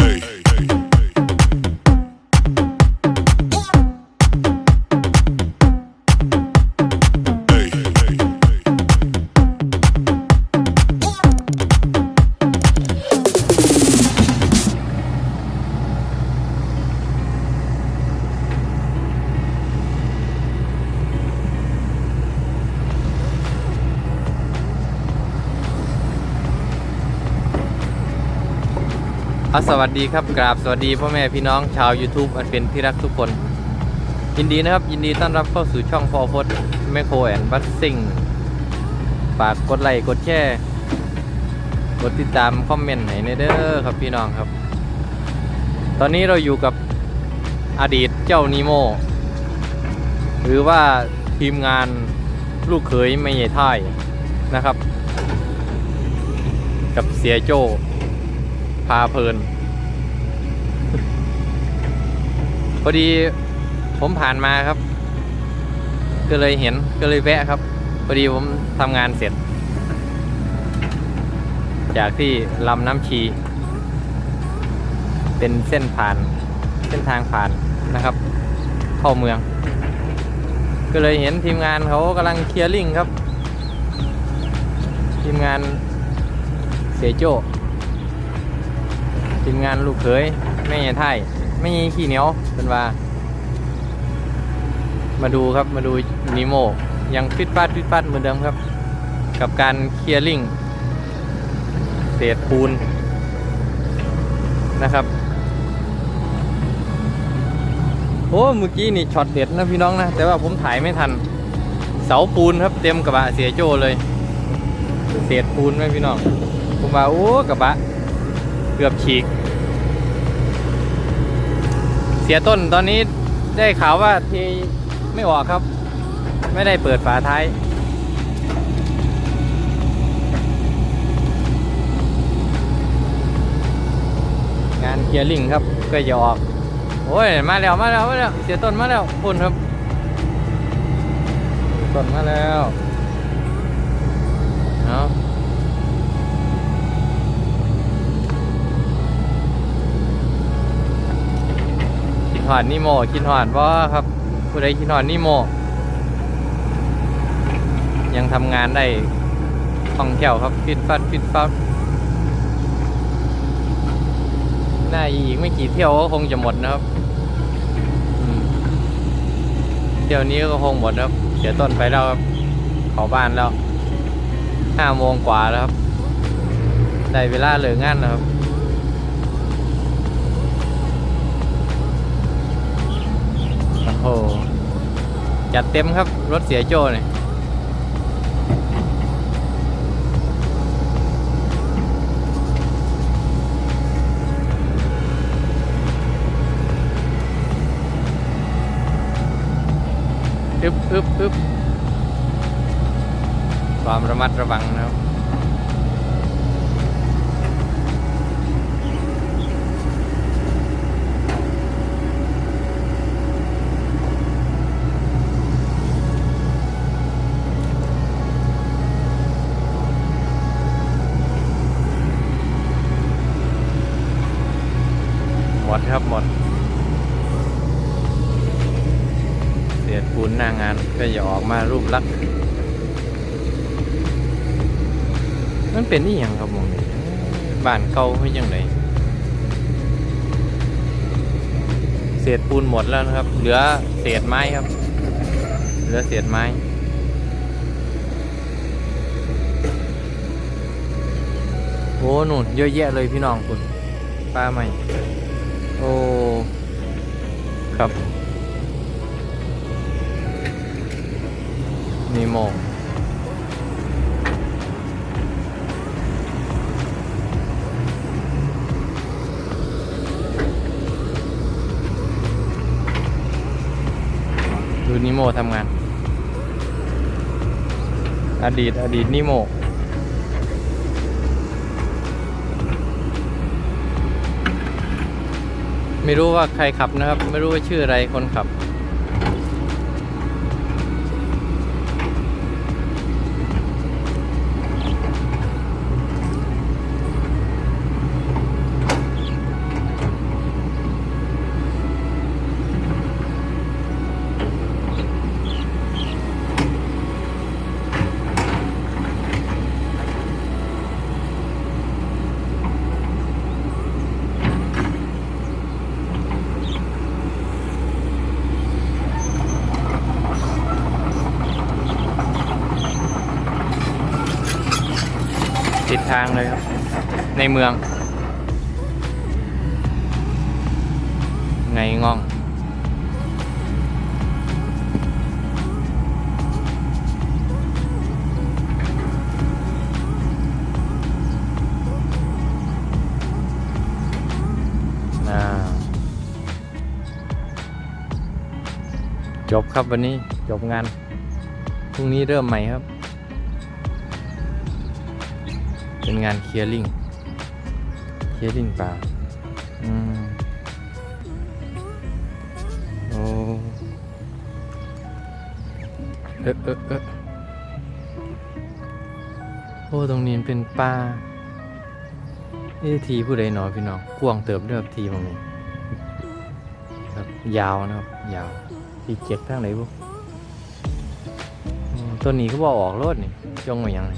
Hey. เอาสวัสดีครับกราบสวัสดีพ่อแม่พี่น้องชาว YouTube อันเป็นที่รักทุกคน ยินดีนะครับ ยินดีต้อนรับเข้าสู่ช่องฟอร์พดแมคโครแอนบัสซิ่งฝากกดไลค์กดแชร์กดติดตามคอมเมนต์ให้ในเด้อครับพี่น้องครับ ตอนนี้เราอยู่กับอดีตเจ้านีโมหรือว่าทีมงานลูกเขยไม่ใหญ่ท่ายนะครับ กับเสียโจ พาเพลิน พอดีผมผ่านมาครับ ก็เลยเห็นก็เลยแวะครับ พอดีผมทำงานเสร็จ จากที่ลำน้ำชี เป็นเส้นผ่านเส้นทางผ่านนะครับ เข้าเมือง ก็เลยเห็นทีมงานเขากำลังเคลียร์ลิงครับ ทีมงานเสียโจ้ ทีมงานลูกเขยไม่ใช่ไทยไม่ใช่ขี้เหนียวเป็นว่า มาดูครับมาดูนิโมยังฟิตฟาดฟิตฟาดเหมือนเดิมครับ กับการเคลียร์ลิงเศษปูนนะครับ โอ้เมื่อกี้นี่ช็อตเด็ดนะพี่น้องนะ แต่ว่าผมถ่ายไม่ทัน เสาปูนครับเต็มกระบะเสียโจเลย เศษปูนไหมพี่น้อง ผมว่าโอ้กระบะ เกือบฉีก เสียต้นตอนนี้ได้ข่าวว่าเทไม่ออกครับ ไม่ได้เปิดฝาท้ายงานเคลียร์ลิงครับก็จะออก โอ้ย มาแล้วมาแล้วมาแล้วเสียต้นมาแล้วคุณครับต้นมาแล้วเอา หอดนิโมกินหอดว่าครับ ผู้ใดกินหอดนิโม ยังทำงานได้ท่องเที่ยวครับฟิตฟัดฟิตฟัดน่าอีกไม่กี่เที่ยวก็คงจะหมดนะครับเที่ยวนี้ก็คงหมดครับเสียวต้นไปแล้วครับเขาบ้านแล้วห้าโมงกว่าแล้วครับ ได้เวลาเหลืองานแล้วครับ โอ้โห จัดเต็มครับ รถเสียโจ้เนี่ยอึบอึบอึบความระมัดระวังนะครับ หมดครับหมด เศษปูนหน้างานก็จะออกมารูปลักษณ์มัน เป็นนี่ยังครับมองนี่บ้านเก่าไม่ยังไงเศษปูนหมดแล้วนะครับ เหลือเศษไม้ครับ เหลือเศษไม้โอ้หนุนเยอะแยะเลยพี่น้องคุณป้าใหม่ โอ้ ครับนีโม ดูนิโมทำงาน อดีตอดีตนิโมไม่รู้ว่าใครขับนะครับ ไม่รู้ว่าชื่ออะไรคนขับ ติดทางเลยครับ ในเมือง ไงง่องจบครับวันนี้จบงาน พรุ่งนี้เริ่มใหม่ครับ เป็นงานเคลียร์ลิงเคลียร์ลิงป่าอืมโอ้เออเออเออโอ้ตรงนี้เป็นป่านี่ทีผู้ใดหนอพี่น้องกวางเติบเด้อทีมันนี้ครับยาวนะครับ ยาวที่เจ็ดทางไหนบุตัวนี้เขาบอกออกรถนี่จงมาอย่างไร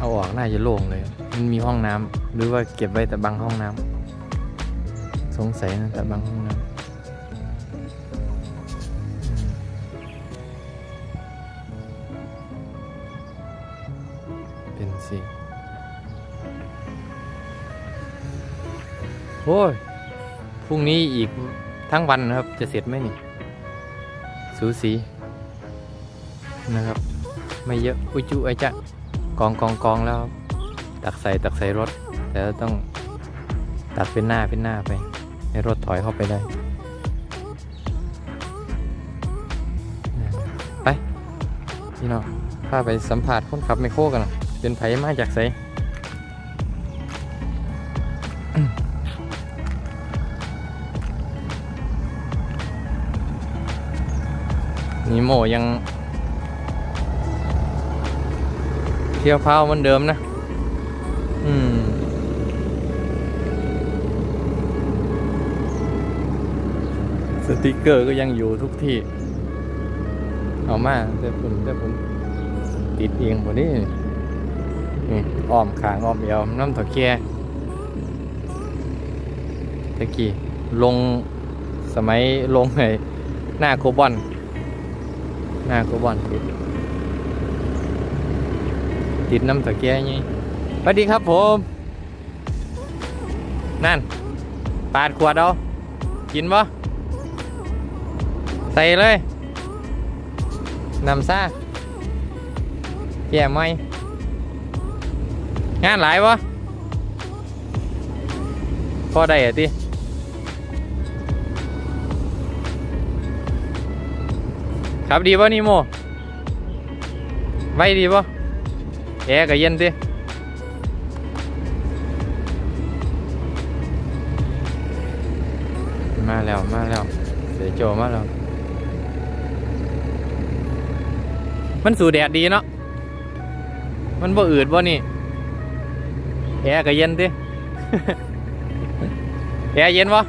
เอาออกน่าจะโล่งเลย มันมีห้องน้ำหรือว่าเก็บไว้แต่บางห้องน้ำสงสัยนะแต่บางห้องน้ำเป็นสิโอ้ย พรุ่งนี้อีกทั้งวันนะครับ จะเสร็จไหมนี่ สูสี นะครับ ไม่เยอะ อุจุไอจะ กองกองกองแล้ว ตักใส่ตักใส่รถ แต่ต้องตัดเป็นหน้าเป็นหน้าไปให้รถถอยเข้าไปได้ ไปพี่น้องพาไปสัมผัสคนขับไมโครกันหน่อยเป็นไผมาจากไสนี่โมยัง เที่ยวเพ้าเหมือนเดิมนะ อืมสติกเกอร์ก็ยังอยู่ทุกที่ เอามาเดี๋ยวผมเดี๋ยวผมติดเองหมดนี่นี่อ้อมขางอ้อมเอวน้ำถั่วแก่ตะกี้ลงสมัยลงไอ้หน้าโคบอน หน้าโคบอนติด ติดน้ำตะแกรงนี่สวัสดีครับผม นั่น ปาดขวดเอา กินบ่ใส่เลยนำซ่าแย่ไหมงานหลายวะพอได้เหรอติครับดีป่ะนี่โมไว้ดีป่ะ แอร์ก็เย็นติมาแล้ว มาแล้ว เสียโจมาแล้ว มันสู่แดดดีเนาะ มันบ่อืดบ่นี่ แอร์ก็เย็นติแอร์เย็นป่ะ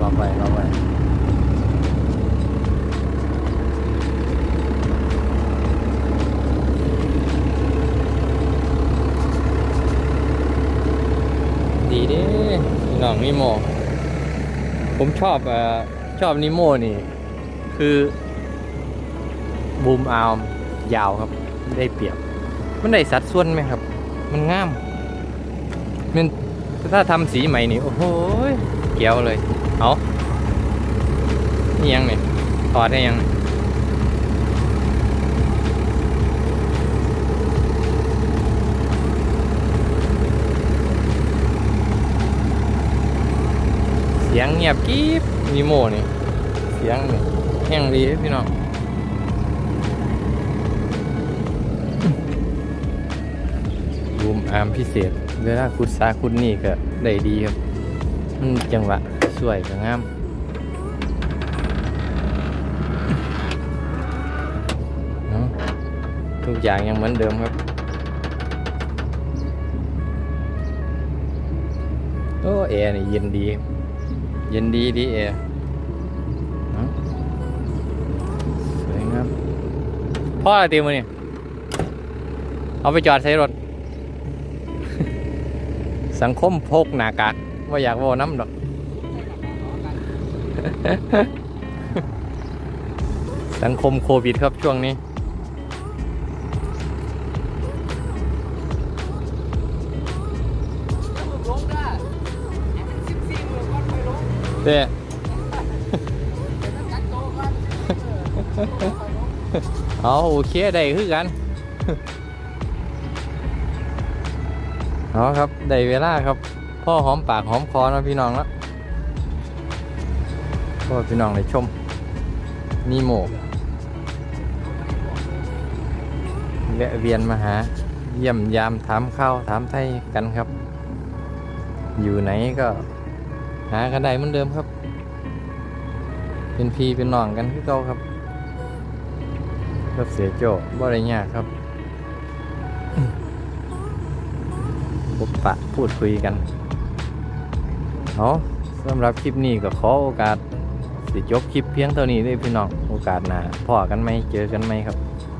รอไปรอไปดีเด้พี่ นิโม ผมชอบอชอบนิโมนี่ คือบูมอาร์มยาวครับ ได้เปรียบ มันได้สัดส่วนไหมครับ มันงามมันถ้าทำสีใหม่นี่ โอ้โหเกี่ยวเลย เอานี่ยังเนี่ยถอดได้ยังเนี่ยเสียงเงียบกริบนีโมนี่ เสียงนี่แห้งดีพี่น้องบูมอาร์มพิเศษ เวลาขุดซาขุดนี่ก็ได้ดีครับ มันจังหวะสวยก็งามเนาะทุกอย่างยังเหมือนเดิมครับ โอ้แอร์นี่เย็นดี เย็นดีดีแอร์เนาะสวยงามพ่ออะไรตีมือนี่เอาไปจอดใช้รถ สังคมพกหนากากว่าอยากว่าน้ำดอกสังคมโควิดครับช่วงนี้ เด้แต่ถ้ากัดโตก้อนเอาโอเคได้คือกันเอาครับได้เวลาครับ พ่อหอมปากหอมคอนาะพี่น้องล้วพ่อพี่น้องได้ชมนีโมแวะเวียนมาหา เยี่ยมยามถามข้าวถามไทยกันครับ อยู่ไหนก็ หากันได้เหมือนเดิมครับ เป็นพี่เป็นน้องกันคือเก่าครับก็เสียโจ้บ่ได้ยากครับพบปะพูดคุยกันเอาสำหรับคลิปนี้ก็ขอโอกาสสิจบคลิปเพียงเท่านี้เลยพี่น้องโอกาสหน้าพ่อกันไหมเจอกันไหมครับ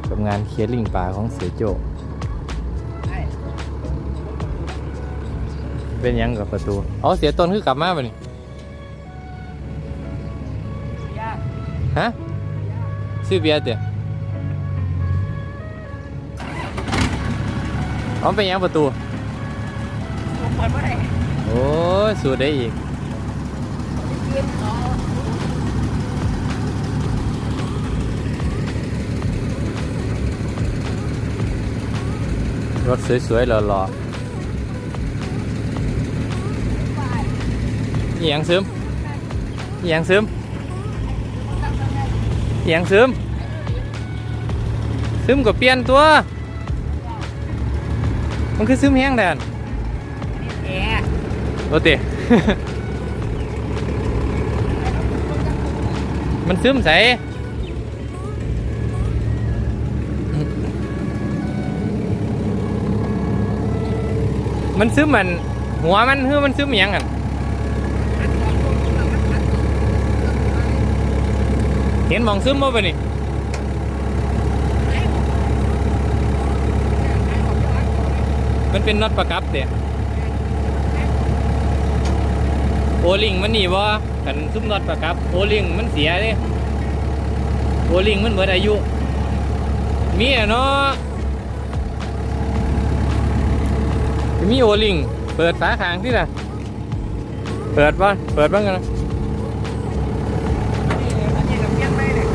กับงานเคลียร์ลิงป่าของเสียโจ เป็นหยังกับประตูเอาเสียต้นคือกลับมาป่ะนี่ยากฮะซื้อเบียร์เตะเอาเป็นหยังประตูลงไปไม่ได้โอ้ยสูดได้อีกเพื่อนเขารถสวยๆหล่อๆ อหยังซึมอหยังซึมอหยังซึมซึมก็เปลี่ยนตัว มันคือซึมแห้งแดนแอร์โอเตมันซึมใสมันซึมมันหัวมันคือมันซึมอิหยังกัน เห็นมองซึมบ่ปนี่มันเป็นน็อตประกับเดะโอลิงมันนี่บ่กันซึมน็อตประกับ โอลิงมันเสียเด้โอลิงมันเบิดอายุ มีอะเนาะมีโอลิง เปิดฝาขางที่ละเปิดบ้านเปิดบ้างกันนะ อันนี้เราเปลี่ยนไม่เลย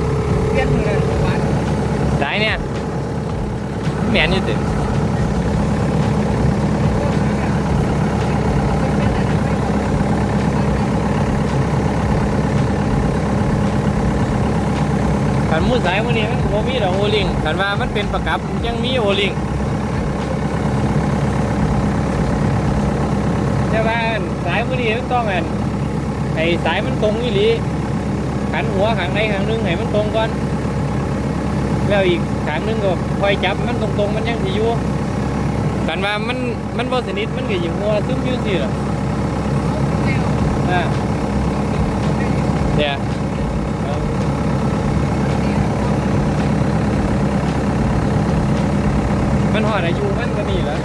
เปลี่ยนมือเนสายเนี่ยแมนอยู่ติขันมูสายวันนี้มันก็บ่มีดอกโอลิงขันว่ามันเป็นประกับยังมีโอลิงแต่ว่าสายวันนี้มันต้องอันไอ้สายมันตรงอีหลีขันหัวขางใดขางนึงให้มันตรงก่อน แล้วอีกขางหนึงก็คอยจับมันตรงๆ มันยังสิอยู่กันว่ามันมันบ่สนิทมันก็อยู่หัวซึมอยู่สิล่ะอ่าเดี๋ยวเอามันหอดอายุมันก็นี่แหล้ว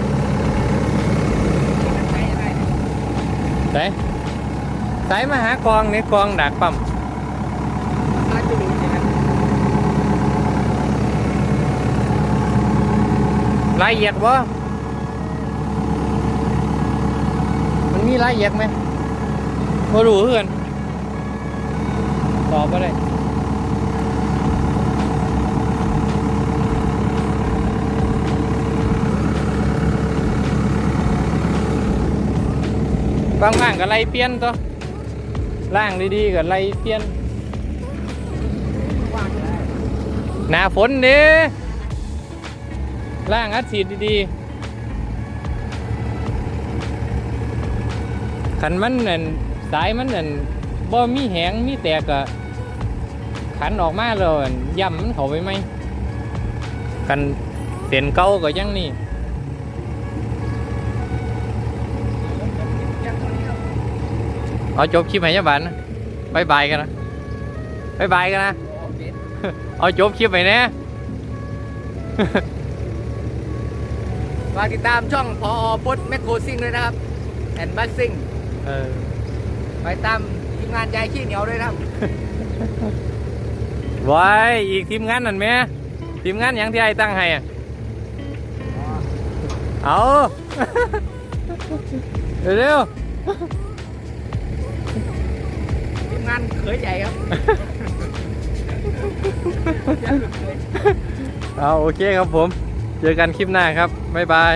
ไปอะไรไหนสายมาหากองในกองดักปั๊ม อาจุลุใช่ไหม รายละเอียดบ่มันมีรายละเอียดไหมบ่รู้เพื่อนตอบบ่ได้บางบ้างก็ไล่เปลี่ยนตัวล่างดีๆก็ไล่เปลี่ยนว่างเลยหนาฝนเด้ ล่างอัดฉีดดีๆขันมันนั่นสายมันนั่นบ่มีแหงมีแตกก็ขันออกมาแล้วอั่นย่ำมันเขาไปไหมกันเส้นเก่าก็ยังนี่เอาจบคลิปให้ยาบานนะบายบายกันนะบายบายกันนะอ้เป็ดเอาจบคลิปไปเนี่ย ฝากติดตามช่องพอพดแมคโครซิ่งด้วยนะครับแอนบัสซิ่งเออไปตามทีมงานยายขี้เหนียวด้วยนะครับไว้อีกทีมงานนั่นแหม่ทีมงานหยังที่ไอ้ตั้งให้อะเอาเร็วทีมงานเขยใหญ่ครับๆเอาโอเคครับผม เจอกันคลิปหน้าครับ บ๊ายบาย